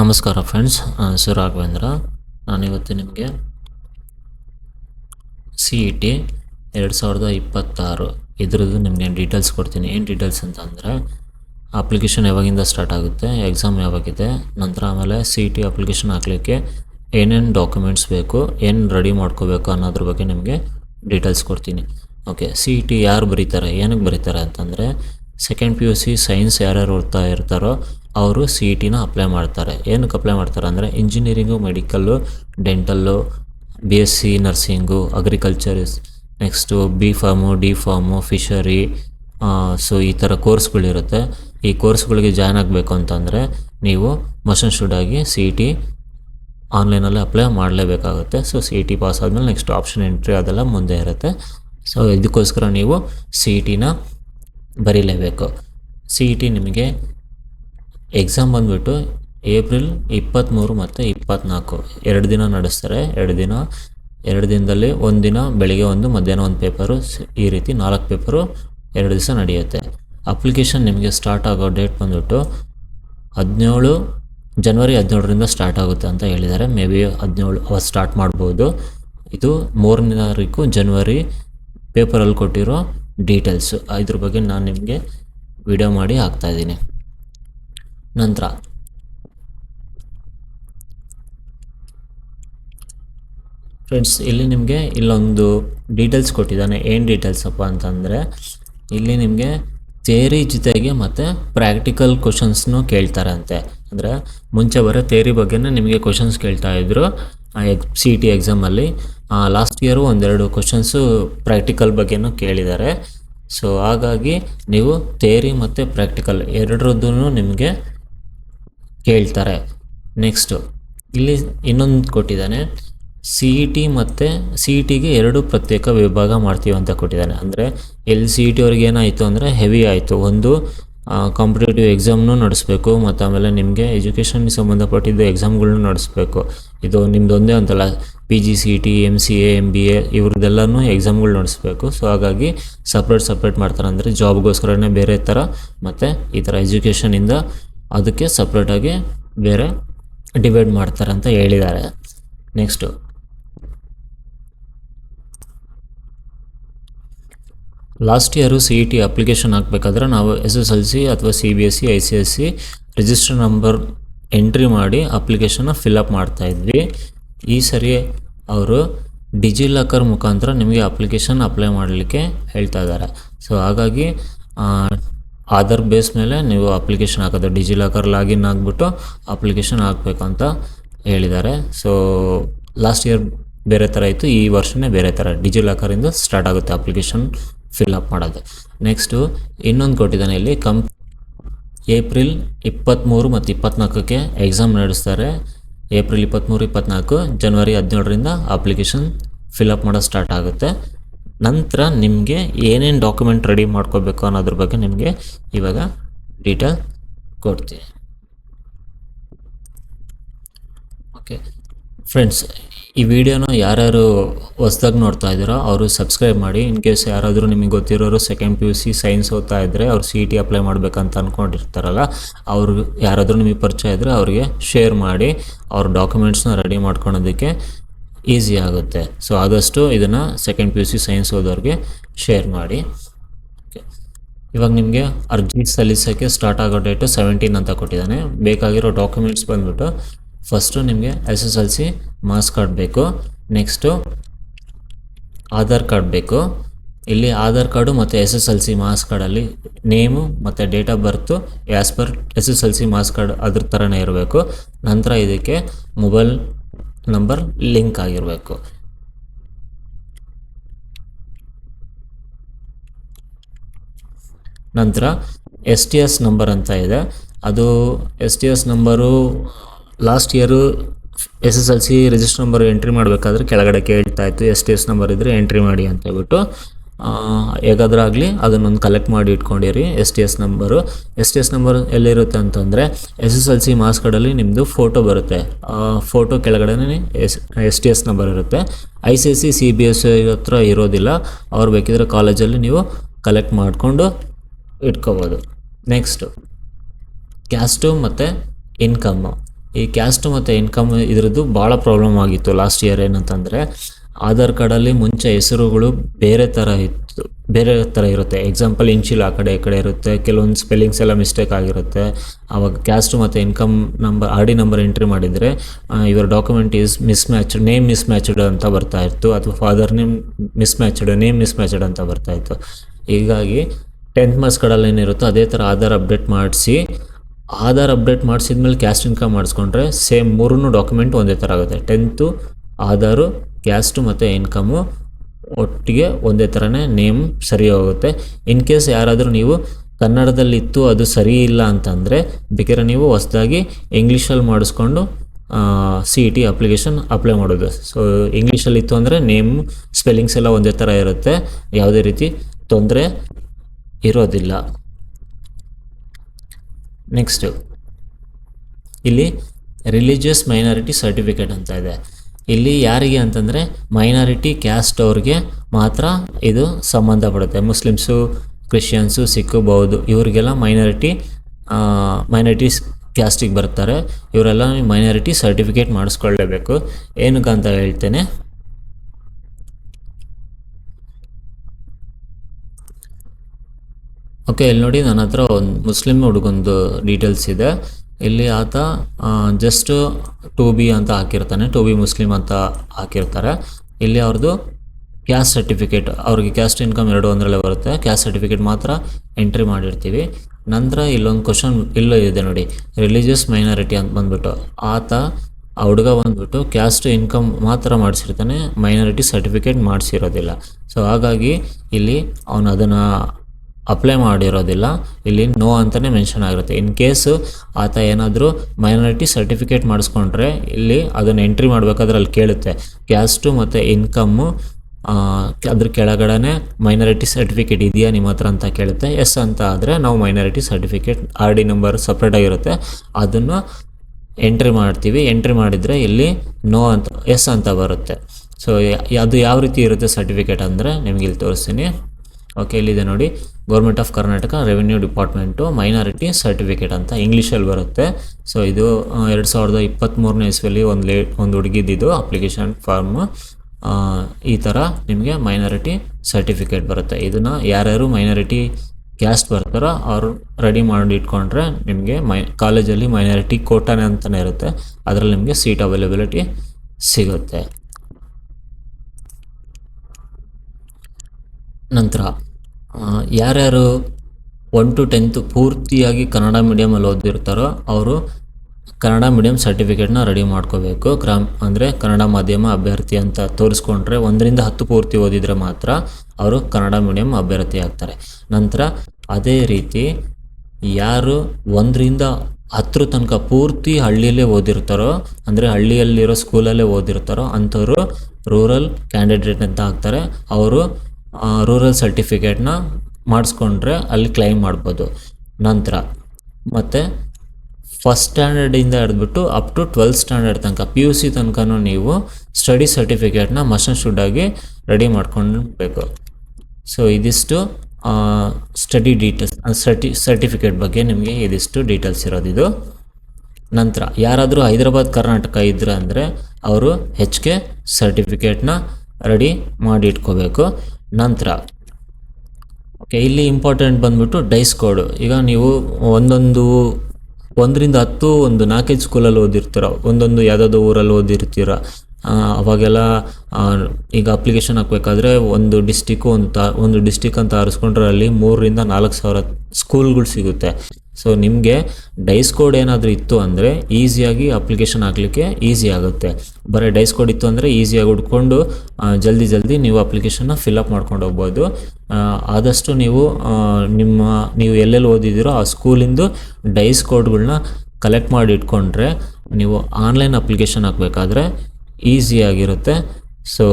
ನಮಸ್ಕಾರ ಫ್ರೆಂಡ್ಸ್ ಹೆಸರು ರಾಘವೇಂದ್ರ. ನಾನಿವತ್ತು ನಿಮಗೆ ಸಿ ಇ ಟಿ ಎರಡು ಸಾವಿರದ ಇಪ್ಪತ್ತಾರು. ಇದ್ರದ್ದು ನಿಮಗೆ ಡೀಟೇಲ್ಸ್ ಕೊಡ್ತೀನಿ. ಏನು ಡೀಟೇಲ್ಸ್ ಅಂತ ಅಂದರೆ ಅಪ್ಲಿಕೇಶನ್ ಯಾವಾಗಿಂದ ಸ್ಟಾರ್ಟ್ ಆಗುತ್ತೆ ಎಕ್ಸಾಮ್ ಯಾವಾಗಿದೆ, ನಂತರ ಆಮೇಲೆ ಸಿ ಇ ಟಿ ಅಪ್ಲಿಕೇಶನ್ ಹಾಕಲಿಕ್ಕೆ ಏನೇನು ಡಾಕ್ಯುಮೆಂಟ್ಸ್ ಬೇಕು, ಏನು ರೆಡಿ ಮಾಡ್ಕೋಬೇಕು ಅನ್ನೋದ್ರ ಬಗ್ಗೆ ನಿಮಗೆ ಡೀಟೇಲ್ಸ್ ಕೊಡ್ತೀನಿ. ಓಕೆ ಸಿ ಇ ಟಿ ಯಾರು ಬರೀತಾರೆ ಏನಕ್ಕೆ ಬರೀತಾರೆ ಅಂತಂದರೆ second P U C science ಯಾರ್ಯಾರು ಓದ್ತಾ ಇರ್ತಾರೋ ಅವರು ಸಿ ಇ ಟಿನ ಅಪ್ಲೈ ಮಾಡ್ತಾರೆ. ಏನಕ್ಕೆ ಅಪ್ಲೈ ಮಾಡ್ತಾರೆ ಅಂದರೆ engineering medical dental B S C nursing agriculture next B pharm D pharm fishery so ಈ ಥರ ಕೋರ್ಸ್ಗಳಿರುತ್ತೆ ಈ ಕೋರ್ಸ್ಗಳಿಗೆ ಜಾಯ್ನ್ ಆಗಬೇಕು ಅಂತಂದರೆ ನೀವು ಮಷನ್ ಶುಡಾಗಿ ಸಿ ಇ ಟಿ ಆನ್ಲೈನಲ್ಲಿ apply ಮಾಡಲೇಬೇಕಾಗುತ್ತೆ. So C E T pass ಆದಮೇಲೆ ನೆಕ್ಸ್ಟ್ ಆಪ್ಷನ್ ಎಂಟ್ರಿ ಅದೆಲ್ಲ ಮುಂದೆ ಇರುತ್ತೆ. ಸೊ ಇದಕ್ಕೋಸ್ಕರ ನೀವು ಸಿ ಇ ಟಿನ ಬರೀಲೇಬೇಕು. ಸಿ ಇ ಟಿ ನಿಮಗೆ ಎಕ್ಸಾಮ್ ಬಂದುಬಿಟ್ಟು ಏಪ್ರಿಲ್ ಇಪ್ಪತ್ತ್ಮೂರು ಮತ್ತು ಇಪ್ಪತ್ತ್ನಾಲ್ಕು ಎರಡು ದಿನ ನಡೆಸ್ತಾರೆ. ಎರಡು ದಿನ, ಎರಡು ದಿನದಲ್ಲಿ ಒಂದು ದಿನ, ಬೆಳಿಗ್ಗೆ ಒಂದು, ಮಧ್ಯಾಹ್ನ ಒಂದು ಪೇಪರು ಈ ರೀತಿ ನಾಲ್ಕು ಪೇಪರು ಎರಡು ದಿವಸ ನಡೆಯುತ್ತೆ. ಅಪ್ಲಿಕೇಶನ್ ನಿಮಗೆ ಸ್ಟಾರ್ಟ್ ಆಗೋ ಡೇಟ್ ಬಂದುಬಿಟ್ಟು ಹದಿನೇಳು ಜನವರಿ ಹದಿನೇಳರಿಂದ ಸ್ಟಾರ್ಟ್ ಆಗುತ್ತೆ ಅಂತ ಹೇಳಿದ್ದಾರೆ. ಮೇ ಬಿ ಹದಿನೇಳು ಅವತ್ತು ಸ್ಟಾರ್ಟ್ ಮಾಡ್ಬೋದು. ಇದು ಮೂರನೇ ತಾರೀಕು ಜನವರಿ ಪೇಪರಲ್ಲಿ ಕೊಟ್ಟಿರೋ ಡೀಟೇಲ್ಸು ಇದ್ರ ಬಗ್ಗೆ ನಾನು ನಿಮಗೆ ವಿಡಿಯೋ ಮಾಡಿ ಹಾಕ್ತಾಯಿದ್ದೀನಿ ನಂತರ. ಫ್ರೆಂಡ್ಸ್ ಇಲ್ಲಿ ನಿಮಗೆ ಇಲ್ಲೊಂದು ಡೀಟೇಲ್ಸ್ ಕೊಟ್ಟಿದ್ದಾನೆ. ಏನು ಡೀಟೇಲ್ಸ್ ಅಪ್ಪ ಅಂತಂದರೆ, ಇಲ್ಲಿ ನಿಮಗೆ ಥೇರಿ ಜೊತೆಗೆ ಮತ್ತು ಪ್ರಾಕ್ಟಿಕಲ್ ಕ್ವಶನ್ಸ್ನು ಕೇಳ್ತಾರಂತೆ. ಅಂದರೆ ಮುಂಚೆ ಬರೋ ಥೇರಿ ಬಗ್ಗೆನೇ ನಿಮಗೆ ಕ್ವಶನ್ಸ್ ಕೇಳ್ತಾ ಇದ್ರು. ಎಗ್ ಸಿ ಟಿ ಎಕ್ಸಾಮಲ್ಲಿ ಲಾಸ್ಟ್ ಇಯರು ಒಂದೆರಡು ಕ್ವಶನ್ಸು ಪ್ರಾಕ್ಟಿಕಲ್ ಬಗ್ಗೆನೂ ಕೇಳಿದ್ದಾರೆ. ಸೊ ಹಾಗಾಗಿ ನೀವು ಥೇರಿ ಮತ್ತು ಪ್ರಾಕ್ಟಿಕಲ್ ಎರಡರದ್ದು ನಿಮಗೆ ಕೇಳ್ತಾರೆ. ನೆಕ್ಸ್ಟು ಇಲ್ಲಿ ಇನ್ನೊಂದು ಕೊಟ್ಟಿದ್ದಾನೆ. ಸಿ ಇ ಟಿ ಮತ್ತು ಸಿ ಇ ಟಿಗೆ ಎರಡು ಪ್ರತ್ಯೇಕ ವಿಭಾಗ ಮಾಡ್ತೀವಿ ಅಂತ ಕೊಟ್ಟಿದ್ದಾನೆ. ಅಂದರೆ ಎಲ್ಲಿ ಸಿ ಇ ಟಿ ಅವ್ರಿಗೆ ಏನಾಯಿತು ಅಂದರೆ ಹೆವಿ ಆಯಿತು. ಒಂದು ಕಾಂಪಿಟೇಟಿವ್ ಎಕ್ಸಾಮ್ನೂ ನಡೆಸಬೇಕು, ಮತ್ತು ಆಮೇಲೆ ನಿಮಗೆ ಎಜುಕೇಷನ್ಗೆ ಸಂಬಂಧಪಟ್ಟಿದ್ದು ಎಕ್ಸಾಮ್ಗಳನ್ನ ನಡೆಸಬೇಕು. ಇದು ನಿಮ್ದು ಒಂದೇ ಅಂತಲ್ಲ P G C T M C A M B A ಇವ್ರದ್ದೆಲ್ಲನೂ ಎಕ್ಸಾಮ್ಗಳು ನಡೆಸಬೇಕು. ಸೊ ಹಾಗಾಗಿ ಸಪ್ರೇಟ್ ಸಪ್ರೇಟ್ ಮಾಡ್ತಾರೆ. ಅಂದರೆ ಜಾಬ್ಗೋಸ್ಕರನೇ ಬೇರೆ ಥರ, ಮತ್ತು ಈ ಥರ ಎಜುಕೇಷನಿಂದ ಅದಕ್ಕೆ ಸಪ್ರೇಟಾಗಿ ಬೇರೆ ಡಿವೈಡ್ ಮಾಡ್ತಾರೆ ಅಂತ ಹೇಳಿದ್ದಾರೆ. Next last year C E T application ಹಾಕಬೇಕಾದ್ರೆ ನಾವು ಎಸ್ ಎಸ್ ಎಲ್ ಸಿ ಅಥವಾ C B S C I C S C register number entry ಮಾಡಿ ಅಪ್ಲಿಕೇಶನ್ನ ಮಾಡ್ತಾ ಇದ್ವಿ. ಈ ಸರಿ ಅವರು ಡಿಜಿಲಾಕರ್ ಮುಖಾಂತರ ನಿಮಗೆ ಅಪ್ಲಿಕೇಶನ್ ಅಪ್ಲೈ ಮಾಡಲಿಕ್ಕೆ ಹೇಳ್ತಾ ಇದ್ದಾರೆ. ಸೊ ಹಾಗಾಗಿ ಆಧಾರ್ ಬೇಸ್ ಮೇಲೆ ನೀವು ಅಪ್ಲಿಕೇಶನ್ ಹಾಕೋದು ಡಿಜಿಲಾಕರ್ ಲಾಗಿನ್ ಆಗಿಬಿಟ್ಟು ಅಪ್ಲಿಕೇಶನ್ ಹಾಕಬೇಕು ಅಂತ ಹೇಳಿದ್ದಾರೆ. ಸೊ ಲಾಸ್ಟ್ ಇಯರ್ ಬೇರೆ ಥರ ಇತ್ತು, ಈ ವರ್ಷನೇ ಬೇರೆ ಥರ ಡಿಜಿಲಾಕರಿಂದ ಸ್ಟಾರ್ಟ್ ಆಗುತ್ತೆ ಅಪ್ಲಿಕೇಶನ್ ಫಿಲ್ ಅಪ್ ಮಾಡೋದು. ನೆಕ್ಸ್ಟು ಇನ್ನೊಂದು ಕೊಟ್ಟಿದ್ದಾನೆ ಇಲ್ಲಿ ಕಂ ಏಪ್ರಿಲ್ ಇಪ್ಪತ್ತ್ಮೂರು ಮತ್ತು ಇಪ್ಪತ್ತ್ನಾಲ್ಕಕ್ಕೆ ಎಕ್ಸಾಮ್ ನಡೆಸ್ತಾರೆ. ಏಪ್ರಿಲ್ ಇಪ್ಪತ್ತ್ಮೂರು ಇಪ್ಪತ್ತ್ನಾಲ್ಕು ಜನವರಿ ಹದಿನೇಳರಿಂದ ಅಪ್ಲಿಕೇಶನ್ ಫಿಲ್ ಅಪ್ ಮಾಡೋದು ಸ್ಟಾರ್ಟ್ ಆಗುತ್ತೆ. ನಂತರ ನಿಮಗೆ ಏನೇನು ಡಾಕ್ಯುಮೆಂಟ್ ರೆಡಿ ಮಾಡ್ಕೋಬೇಕು ಅನ್ನೋದ್ರ ಬಗ್ಗೆ ನಿಮಗೆ ಇವಾಗ ಡೀಟೇಲ್ ಕೊಡ್ತೀನಿ. ಓಕೆ ಫ್ರೆಂಡ್ಸ್ ಈ ವಿಡಿಯೋನ ಯಾರ್ಯಾರು ಹೊಸ್ದಾಗಿ ನೋಡ್ತಾ ಇದ್ದೀರೋ ಅವರು ಸಬ್ಸ್ಕ್ರೈಬ್ ಮಾಡಿ. ಇನ್ ಕೇಸ್ ಯಾರಾದರೂ ನಿಮಗೆ ಗೊತ್ತಿರೋರು second P U C science ಓದ್ತಾ ಇದ್ದರೆ ಅವ್ರು ಸಿ ಇ ಟಿ ಅಪ್ಲೈ ಮಾಡಬೇಕಂತ ಅಂದ್ಕೊಂಡಿರ್ತಾರಲ್ಲ ಅವರು ಯಾರಾದರೂ ನಿಮಗೆ ಪರಿಚಯ ಇದ್ದರೆ ಅವರಿಗೆ ಶೇರ್ ಮಾಡಿ, ಅವ್ರ ಡಾಕ್ಯುಮೆಂಟ್ಸ್ನ ರೆಡಿ ಮಾಡ್ಕೊಳೋದಕ್ಕೆ ಈಸಿ ಆಗುತ್ತೆ. ಸೊ ಆದಷ್ಟು ಇದನ್ನು second P U C science ಓದೋರಿಗೆ share ಮಾಡಿ. ಇವಾಗ ನಿಮಗೆ ಅರ್ಜಿ ಸಲ್ಲಿಸೋಕ್ಕೆ ಸ್ಟಾರ್ಟ್ ಆಗೋ ಡೇಟು ಸೆವೆಂಟೀನ್ ಅಂತ ಕೊಟ್ಟಿದ್ದಾನೆ. ಬೇಕಾಗಿರೋ ಡಾಕ್ಯುಮೆಂಟ್ಸ್ ಬಂದ್ಬಿಟ್ಟು ಫಸ್ಟು ನಿಮಗೆ S S L C marks card ಬೇಕು. ನೆಕ್ಸ್ಟು ಆಧಾರ್ ಕಾರ್ಡ್ ಬೇಕು. ಇಲ್ಲಿ ಆಧಾರ್ ಕಾರ್ಡು ಮತ್ತು S S L C marks ಕಾರ್ಡಲ್ಲಿ ನೇಮು ಮತ್ತು date of birth as per S S L C marks card ಅದ್ರ ಥರನೇ ಇರಬೇಕು. ನಂತರ ಇದಕ್ಕೆ ಮೊಬೈಲ್ ನಂಬರ್ ಲಿಂಕ್ ಆಗಿರಬೇಕು. ನಂತರ ಎಸ್ ಟಿ ಎಸ್ ನಂಬರ್ ಅಂತ ಇದೆ. ಅದು S T S number last year S S L C register number entry ಮಾಡಬೇಕಾದ್ರೆ ಕೆಳಗಡೆ ಕೇಳ್ತಾ ಇತ್ತು ಎಸ್ ಟಿ ಎಸ್ ನಂಬರ್ ಇದ್ದರೆ ಎಂಟ್ರಿ ಮಾಡಿ ಅಂತ ಹೇಳ್ಬಿಟ್ಟು ಆ, ಹೇಗಾದ್ರಾಗಲಿ ಅದನ್ನೊಂದು ಕಲೆಕ್ಟ್ ಮಾಡಿ ಇಟ್ಕೊಂಡಿರಿ S T S number S T S number ಎಲ್ಲಿರುತ್ತೆ ಅಂತಂದರೆ S S L C marks ಕಾರ್ಡಲ್ಲಿ ನಿಮ್ಮದು ಫೋಟೋ ಬರುತ್ತೆ. ಫೋಟೋ ಕೆಳಗಡೆ S S T S number ಇರುತ್ತೆ. I C S C C B S ಹತ್ರ ಇರೋದಿಲ್ಲ. ಅವ್ರು ಬೇಕಿದ್ರೆ ಕಾಲೇಜಲ್ಲಿ ನೀವು ಕಲೆಕ್ಟ್ ಮಾಡಿಕೊಂಡು ಇಟ್ಕೋಬೋದು. ನೆಕ್ಸ್ಟು ಕ್ಯಾಸ್ಟು ಮತ್ತು ಇನ್ಕಮ್ಮು ಈ ಕ್ಯಾಸ್ಟು ಮತ್ತು ಇನ್ಕಮ್ ಇದ್ರದ್ದು ಭಾಳ ಪ್ರಾಬ್ಲಮ್ ಆಗಿತ್ತು ಲಾಸ್ಟ್ ಇಯರ್ ಏನಂತಂದರೆ ಆಧಾರ್ ಕಾರ್ಡಲ್ಲಿ ಮುಂಚೆ ಹೆಸರುಗಳು ಬೇರೆ ಥರ ಇತ್ತು, ಬೇರೆ ಥರ ಇರುತ್ತೆ. ಎಕ್ಸಾಂಪಲ್ ಇಂಚಿಲ್ ಆ ಕಡೆ ಈ ಕಡೆ ಇರುತ್ತೆ. ಕೆಲವೊಂದು ಸ್ಪೆಲ್ಲಿಂಗ್ಸ್ ಎಲ್ಲ ಮಿಸ್ಟೇಕ್ ಆಗಿರುತ್ತೆ. ಆವಾಗ ಕ್ಯಾಸ್ಟ್ ಮತ್ತು income number R D number entry ಮಾಡಿದರೆ ಇವರ document is mismatched name mismatched ಅಂತ ಬರ್ತಾ ಇತ್ತು. ಅಥವಾ father name mismatched name mismatched ಅಂತ ಬರ್ತಾ ಇತ್ತು. ಹೀಗಾಗಿ ಟೆಂತ್ ಮಾರ್ಕ್ಸ್ ಏನಿರುತ್ತೋ ಅದೇ ಥರ ಆಧಾರ್ ಅಪ್ಡೇಟ್ ಮಾಡಿಸಿ, ಆಧಾರ್ ಅಪ್ಡೇಟ್ ಮಾಡಿಸಿದ್ಮೇಲೆ ಕ್ಯಾಸ್ಟ್ ಇನ್ಕಮ್ ಮಾಡಿಸ್ಕೊಂಡ್ರೆ ಸೇಮ್ ಮೂರೂ ಡಾಕ್ಯುಮೆಂಟ್ ಒಂದೇ ಥರ ಆಗುತ್ತೆ. ಟೆಂತು ಆಧಾರು ಕ್ಯಾಸ್ಟು ಮತ್ತು ಇನ್ಕಮು ಒಟ್ಟಿಗೆ ಒಂದೇ ಥರನೇ ನೇಮ್ ಸರಿ ಹೋಗುತ್ತೆ ಇನ್ ಕೇಸ್ ಯಾರಾದರೂ ನೀವು ಕನ್ನಡದಲ್ಲಿತ್ತು ಅದು ಸರಿ ಇಲ್ಲ ಅಂತಂದರೆ, ಬೇಕಾದ್ರೆ ನೀವು ಹೊಸದಾಗಿ ಇಂಗ್ಲೀಷಲ್ಲಿ ಮಾಡಿಸ್ಕೊಂಡು C E T application apply ಮಾಡೋದು. ಸೊ ಇಂಗ್ಲೀಷಲ್ಲಿತ್ತು ಅಂದರೆ ನೇಮ್ ಸ್ಪೆಲ್ಲಿಂಗ್ಸ್ ಎಲ್ಲ ಒಂದೇ ಥರ ಇರುತ್ತೆ. ಯಾವುದೇ ರೀತಿ ತೊಂದರೆ ಇರೋದಿಲ್ಲ. ನೆಕ್ಸ್ಟು ಇಲ್ಲಿ ರಿಲಿಜಿಯಸ್ ಮೈನಾರಿಟಿ ಸರ್ಟಿಫಿಕೇಟ್ ಅಂತ ಇದೆ. ಇಲ್ಲಿ ಯಾರಿಗೆ ಅಂತಂದರೆ ಮೈನಾರಿಟಿ ಕ್ಯಾಸ್ಟ್ ಅವ್ರಿಗೆ ಮಾತ್ರ ಇದು ಸಂಬಂಧಪಡುತ್ತೆ ಮುಸ್ಲಿಮ್ಸು, ಕ್ರಿಶ್ಚಿಯನ್ಸು, ಸಿಕ್ಕು, ಬೌದ್ಧ ಇವರಿಗೆಲ್ಲ ಮೈನಾರಿಟಿ ಮೈನಾರಿಟೀಸ್ ಕ್ಯಾಸ್ಟಿಗೆ ಬರ್ತಾರೆ. ಇವರೆಲ್ಲ ಮೈನಾರಿಟಿ ಸರ್ಟಿಫಿಕೇಟ್ ಮಾಡಿಸ್ಕೊಳ್ಳೇಬೇಕು. ಏನಕ್ಕೆ ಅಂತ ಹೇಳ್ತೇನೆ? ಓಕೆ ಇಲ್ಲಿ ನೋಡಿ ನನ್ನ ಹತ್ರ ಒಂದು ಮುಸ್ಲಿಮ್ ಹುಡುಗಂದು ಡೀಟೇಲ್ಸ್ ಇದೆ. ಇಲ್ಲಿ ಆತ ಜಸ್ಟ್ ಟು ಬಿ ಅಂತ ಹಾಕಿರ್ತಾನೆ ಟು ಬಿ ಮುಸ್ಲಿಮ್ ಅಂತ ಹಾಕಿರ್ತಾರೆ. ಇಲ್ಲಿ ಅವ್ರದ್ದು ಕ್ಯಾಸ್ಟ್ ಸರ್ಟಿಫಿಕೇಟ್ ಅವ್ರಿಗೆ ಕ್ಯಾಸ್ಟ್ ಇನ್ಕಮ್ ಎರಡು ಒಂದರಲ್ಲೇ ಬರುತ್ತೆ. ಕ್ಯಾಸ್ಟ್ ಸರ್ಟಿಫಿಕೇಟ್ ಮಾತ್ರ ಎಂಟ್ರಿ ಮಾಡಿರ್ತೀವಿ. ನಂತರ ಇಲ್ಲೊಂದು ಕ್ವಶನ್ ಇಲ್ಲೂ ಇದೆ ನೋಡಿ ರಿಲಿಜಿಯಸ್ ಮೈನಾರಿಟಿ ಅಂತ ಬಂದ್ಬಿಟ್ಟು. ಆತ, ಆ ಹುಡುಗ ಬಂದ್ಬಿಟ್ಟು ಕ್ಯಾಸ್ಟ್ ಇನ್ಕಮ್ ಮಾತ್ರ ಮಾಡಿಸಿರ್ತಾನೆ ಮೈನಾರಿಟಿ ಸರ್ಟಿಫಿಕೇಟ್ ಮಾಡಿಸಿರೋದಿಲ್ಲ. ಸೊ ಹಾಗಾಗಿ ಇಲ್ಲಿ ಅವನು ಅದನ್ನು ಅಪ್ಲೈ ಮಾಡಿರೋದಿಲ್ಲ. ಇಲ್ಲಿ ನೋ ಅಂತಲೇ ಮೆನ್ಷನ್ ಆಗಿರುತ್ತೆ. ಇನ್ ಕೇಸು ಆತ ಏನಾದರೂ ಮೈನಾರಿಟಿ ಸರ್ಟಿಫಿಕೇಟ್ ಮಾಡಿಸ್ಕೊಂಡ್ರೆ ಇಲ್ಲಿ ಅದನ್ನು ಎಂಟ್ರಿ ಮಾಡಬೇಕಾದ್ರೆ ಅಲ್ಲಿ ಕೇಳುತ್ತೆ ಕ್ಯಾಸ್ಟು ಮತ್ತು ಇನ್ಕಮ್ಮು ಅದ್ರ ಕೆಳಗಡೆ ಮೈನಾರಿಟಿ ಸರ್ಟಿಫಿಕೇಟ್ ಇದೆಯಾ ನಿಮ್ಮ ಹತ್ರ ಅಂತ ಕೇಳುತ್ತೆ. ಎಸ್ ಅಂತ ಆದರೆ ನಾವು minority certificate R D number ಸಪ್ರೇಟಾಗಿರುತ್ತೆ ಅದನ್ನು ಎಂಟ್ರಿ ಮಾಡ್ತೀವಿ. ಎಂಟ್ರಿ ಮಾಡಿದರೆ ಇಲ್ಲಿ ನೋ ಅಂತ ಎಸ್ ಅಂತ ಬರುತ್ತೆ. ಸೊ ಅದು ಯಾವ ರೀತಿ ಇರುತ್ತೆ ಸರ್ಟಿಫಿಕೇಟ್ ಅಂದರೆ ನಿಮಗೆ ಇಲ್ಲಿ ತೋರಿಸ್ತೀನಿ. ಓಕೆ, ಇಲ್ಲಿದೆ ನೋಡಿ. Government of Karnataka revenue department minority certificate ಅಂತ ಇಂಗ್ಲೀಷಲ್ಲಿ ಬರುತ್ತೆ. ಸೊ ಇದು ಎರಡು ಸಾವಿರದ ಇಪ್ಪತ್ತ್ಮೂರನೇ ಇಸ್ವಿಯಲ್ಲಿ ಒಂದು ಲೇ ಒಂದು ಹುಡುಗಿದ್ದು ಅಪ್ಲಿಕೇಶನ್ ಫಾರ್ಮ್ ಈ ಥರ ನಿಮಗೆ ಮೈನಾರಿಟಿ ಸರ್ಟಿಫಿಕೇಟ್ ಬರುತ್ತೆ. ಇದನ್ನು ಯಾರ್ಯಾರು ಮೈನಾರಿಟಿ ಕ್ಯಾಸ್ಟ್ ಬರ್ತಾರೋ ಅವರು ರೆಡಿ ಮಾಡಿ ಇಟ್ಕೊಂಡ್ರೆ ನಿಮಗೆ ಮೈ ಕಾಲೇಜಲ್ಲಿ ಮೈನಾರಿಟಿ ಕೋಟಾನೆ ಅಂತಲೇ ಇರುತ್ತೆ. ಅದರಲ್ಲಿ ನಿಮಗೆ ಸೀಟ್ ಅವೈಲೇಬಿಲಿಟಿ ಸಿಗುತ್ತೆ. ನಂತರ ಯಾರ್ಯಾರು ಒನ್ ಟು ಟೆಂತ್ ಪೂರ್ತಿಯಾಗಿ ಕನ್ನಡ ಮೀಡಿಯಮಲ್ಲಿ ಓದಿರ್ತಾರೋ ಅವರು ಕನ್ನಡ ಮೀಡಿಯಮ್ ಸರ್ಟಿಫಿಕೇಟ್ನ ರೆಡಿ ಮಾಡ್ಕೋಬೇಕು. ಗ್ರಾಮ್ ಅಂದರೆ ಕನ್ನಡ ಮಾಧ್ಯಮ ಅಭ್ಯರ್ಥಿ ಅಂತ ತೋರಿಸ್ಕೊಂಡ್ರೆ ಒಂದರಿಂದ ಹತ್ತು ಪೂರ್ತಿ ಓದಿದರೆ ಮಾತ್ರ ಅವರು ಕನ್ನಡ ಮೀಡಿಯಮ್ ಅಭ್ಯರ್ಥಿ ಆಗ್ತಾರೆ. ನಂತರ ಅದೇ ರೀತಿ ಯಾರು ಒಂದರಿಂದ ಹತ್ತರ ತನಕ ಪೂರ್ತಿ ಹಳ್ಳಿಯಲ್ಲೇ ಓದಿರ್ತಾರೋ, ಅಂದರೆ ಹಳ್ಳಿಯಲ್ಲಿರೋ ಸ್ಕೂಲಲ್ಲೇ ಓದಿರ್ತಾರೋ, ಅಂಥವ್ರು ರೂರಲ್ ಕ್ಯಾಂಡಿಡೇಟ್ ಅಂತ ಆಗ್ತಾರೆ ಅವರು ರೂರಲ್ ಸರ್ಟಿಫಿಕೇಟ್ನ ಮಾಡಿಸ್ಕೊಂಡ್ರೆ ಅಲ್ಲಿ ಕ್ಲೈಮ್ ಮಾಡ್ಬೋದು. ನಂತರ ಮತ್ತು ಫಸ್ಟ್ ಸ್ಟ್ಯಾಂಡರ್ಡಿಂದ ಹಿಡಿದ್ಬಿಟ್ಟು ಅಪ್ ಟು ಟ್ವೆಲ್ತ್ ಸ್ಟ್ಯಾಂಡರ್ಡ್ ತನಕ ಪಿ ಯು ಸಿ ತನಕನೂ ನೀವು ಸ್ಟಡಿ ಸರ್ಟಿಫಿಕೇಟ್ನ ಮಷನ್ ಶುಡ್ಡಾಗಿ ರೆಡಿ ಮಾಡ್ಕೊಳ್ಬೇಕು ಸೊ ಇದಿಷ್ಟು ಸ್ಟಡಿ ಡೀಟೇಲ್ಸ್ ಸರ್ಟಿ ಸರ್ಟಿಫಿಕೇಟ್ ಬಗ್ಗೆ ನಿಮಗೆ ಇದಿಷ್ಟು ಡೀಟೇಲ್ಸ್ ಇರೋದಿದು ನಂತರ ಯಾರಾದರೂ ಹೈದರಾಬಾದ್ ಕರ್ನಾಟಕ ಇದ್ರೆ ಅಂದರೆ ಅವರು ಹೆಚ್ ಕೆ ಸರ್ಟಿಫಿಕೇಟ್ನ ರೆಡಿ ಮಾಡಿ ಇಟ್ಕೋಬೇಕು. ನಂತರ. ಓಕೆ ಇಲ್ಲಿ ಇಂಪಾರ್ಟೆಂಟ್ ಬಂದ್ಬಿಟ್ಟು ಡೈಸ್ ಕೋಡು ಈಗ ನೀವು ಒಂದೊಂದು, ಒಂದರಿಂದ ಹತ್ತು ಒಂದು ನಾಲ್ಕೈದು ಸ್ಕೂಲಲ್ಲಿ ಓದಿರ್ತೀರ, ಒಂದೊಂದು ಯಾವುದಾದ್ರು ಊರಲ್ಲಿ ಓದಿರ್ತೀರ ಅವಾಗೆಲ್ಲ ಈಗ ಅಪ್ಲಿಕೇಶನ್ ಹಾಕ್ಬೇಕಾದ್ರೆ ಒಂದು ಡಿಸ್ಟಿಕ್ಕು ಒಂದು ತಾ, ಒಂದು ಡಿಸ್ಟಿಕ್ ಅಂತ ಆರಿಸ್ಕೊಂಡ್ರೆ ಅಲ್ಲಿ ಮೂರರಿಂದ ನಾಲ್ಕು ಸಾವಿರ ಸ್ಕೂಲ್ಗಳು ಸಿಗುತ್ತೆ. ಸೊ ನಿಮಗೆ ಡೈಸ್ ಕೋಡ್ ಏನಾದರೂ ಇತ್ತು ಅಂದರೆ ಈಸಿಯಾಗಿ ಅಪ್ಲಿಕೇಶನ್ ಹಾಕ್ಲಿಕ್ಕೆ ಈಸಿ ಆಗುತ್ತೆ. ಬರೀ ಡೈಸ್ ಕೋಡ್ ಇತ್ತು ಅಂದರೆ ಈಸಿಯಾಗಿ ಹುಡ್ಕೊಂಡು ಜಲ್ದಿ ಜಲ್ದಿ ನೀವು ಅಪ್ಲಿಕೇಶನ್ನ ಫಿಲಪ್ ಮಾಡ್ಕೊಂಡು ಹೋಗ್ಬೋದು. ಆದಷ್ಟು ನೀವು ನಿಮ್ಮ, ನೀವು ಎಲ್ಲೆಲ್ಲಿ ಓದಿದ್ದೀರೋ ಆ ಸ್ಕೂಲಿಂದು ಡೈಸ್ ಕೋಡ್ಗಳನ್ನ ಕಲೆಕ್ಟ್ ಮಾಡಿ ಇಟ್ಕೊಂಡ್ರೆ ನೀವು ಆನ್ಲೈನ್ ಅಪ್ಲಿಕೇಶನ್ ಹಾಕಬೇಕಾದ್ರೆ ಈಸಿಯಾಗಿರುತ್ತೆ ಸೊ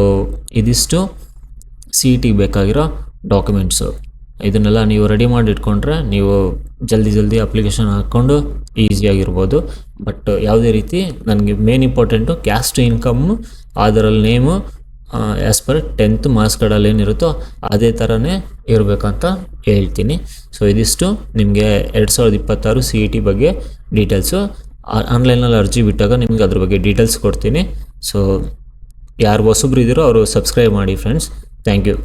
ಇದಿಷ್ಟು ಸಿ ಇ ಟಿಗೆ ಬೇಕಾಗಿರೋ ಡಾಕ್ಯುಮೆಂಟ್ಸು ಇದನ್ನೆಲ್ಲ ನೀವು ರೆಡಿ ಮಾಡಿ ಇಟ್ಕೊಂಡ್ರೆ ನೀವು ಜಲ್ದಿ ಜಲ್ದಿ ಅಪ್ಲಿಕೇಶನ್ ಹಾಕ್ಕೊಂಡು ಈಸಿಯಾಗಿರ್ಬೋದು ಬಟ್ ಯಾವುದೇ ರೀತಿ ನನಗೆ ಮೇನ್ ಇಂಪಾರ್ಟೆಂಟು ಕ್ಯಾಸ್ಟ್ ಇನ್ಕಮ್ ಅದರಲ್ಲಿ name as per tenth marks ಕಾರ್ಡಲ್ಲಿ ಏನಿರುತ್ತೋ ಅದೇ ಥರನೇ ಇರಬೇಕಂತ ಹೇಳ್ತೀನಿ. ಸೊ ಇದಿಷ್ಟು ನಿಮಗೆ ಎರಡು ಸಾವಿರದ ಇಪ್ಪತ್ತಾರು ಸಿ ಇ ಟಿ ಬಗ್ಗೆ ಡೀಟೇಲ್ಸು ಆನ್ಲೈನಲ್ಲಿ ಅರ್ಜಿ ಬಿಟ್ಟಾಗ ನಿಮಗೆ ಅದ್ರ ಬಗ್ಗೆ ಡೀಟೇಲ್ಸ್ ಕೊಡ್ತೀನಿ. ಸೊ ಯಾರು ಹೊಸಬ್ರು ಇದ್ದೀರೋ ಅವರು ಸಬ್ಸ್ಕ್ರೈಬ್ ಮಾಡಿ ಫ್ರೆಂಡ್ಸ್ ಥ್ಯಾಂಕ್ ಯು